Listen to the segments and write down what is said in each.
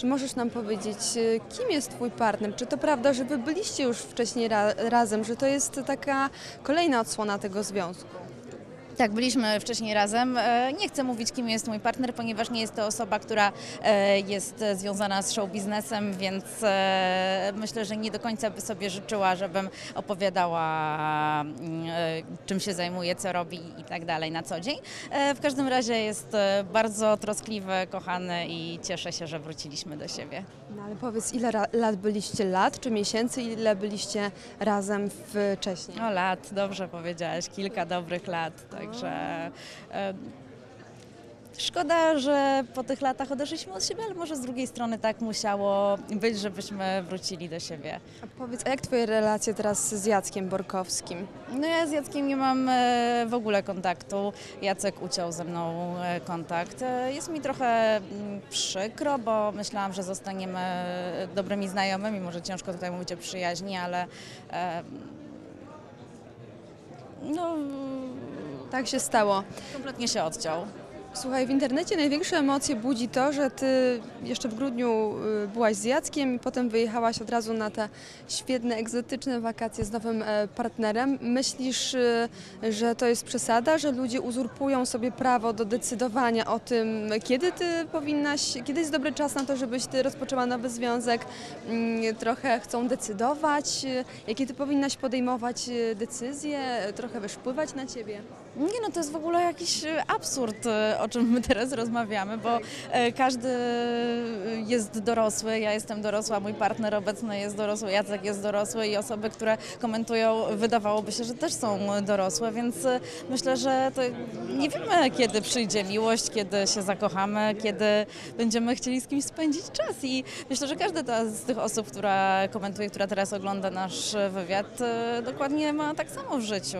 Czy możesz nam powiedzieć, y, kim jest Twój partner? Czy to prawda, że Wy byliście już wcześniej ra razem, że to jest taka kolejna odsłona tego związku? Tak, byliśmy wcześniej razem. E, Nie chcę mówić, kim jest mój partner, ponieważ nie jest to osoba, która e, jest związana z show biznesem, więc e, myślę, że nie do końca by sobie życzyła, żebym opowiadała, mm, czym się zajmuje, co robi i tak dalej na co dzień. W każdym razie jest bardzo troskliwy, kochany i cieszę się, że wróciliśmy do siebie. No ale powiedz, ile lat byliście? Lat czy miesięcy? Ile byliście razem wcześniej? No lat, dobrze powiedziałaś, kilka dobrych lat, także szkoda, że po tych latach odeszliśmy od siebie, ale może z drugiej strony tak musiało być, żebyśmy wrócili do siebie. A powiedz, a jak Twoje relacje teraz z Jackiem Borkowskim? No ja z Jackiem nie mam e, w ogóle kontaktu. Jacek uciął ze mną e, kontakt. E, Jest mi trochę mm, przykro, bo myślałam, że zostaniemy dobrymi znajomymi. Może ciężko tutaj mówić o przyjaźni, ale no, Tak się stało. kompletnie się odciął. Słuchaj, w internecie największe emocje budzi to, że ty jeszcze w grudniu y, byłaś z Jackiem i potem wyjechałaś od razu na te świetne, egzotyczne wakacje z nowym e, partnerem. Myślisz, y, że to jest przesada, że ludzie uzurpują sobie prawo do decydowania o tym, kiedy ty powinnaś, kiedy jest dobry czas na to, żebyś ty rozpoczęła nowy związek? Mm, Trochę chcą decydować, y, jakie ty powinnaś podejmować decyzje, trochę wiesz, wpływać na ciebie. Nie no, to jest w ogóle jakiś e, absurd, e, o czym my teraz rozmawiamy, bo e, każdy jest dorosły, ja jestem dorosła, mój partner obecny jest dorosły, Jacek jest dorosły i osoby, które komentują, wydawałoby się, że też są dorosłe, więc myślę, że nie wiemy, kiedy przyjdzie miłość, kiedy się zakochamy, kiedy będziemy chcieli z kimś spędzić czas i myślę, że każda z tych osób, która komentuje, która teraz ogląda nasz wywiad, dokładnie ma tak samo w życiu.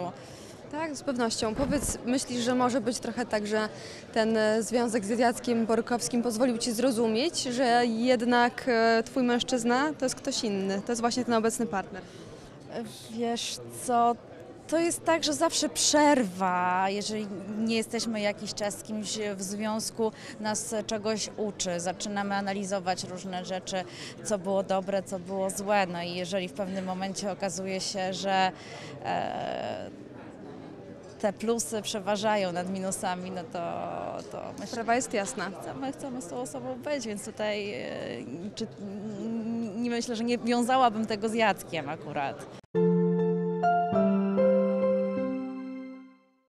Tak, z pewnością. Powiedz, myślisz, że może być trochę tak, że ten e, związek z Jackiem Borkowskim pozwolił ci zrozumieć, że jednak e, twój mężczyzna to jest ktoś inny, to jest właśnie ten obecny partner. Wiesz co, to jest tak, że zawsze przerwa, jeżeli nie jesteśmy jakiś czas z kimś w związku, nas czegoś uczy. Zaczynamy analizować różne rzeczy, co było dobre, co było złe. No i jeżeli w pewnym momencie okazuje się, że e, te plusy przeważają nad minusami, no to, to myślę, Sprawa jest jasna. chcemy, chcemy z tą osobą być, więc tutaj e, czy, nie myślę, że nie wiązałabym tego z Jackiem akurat.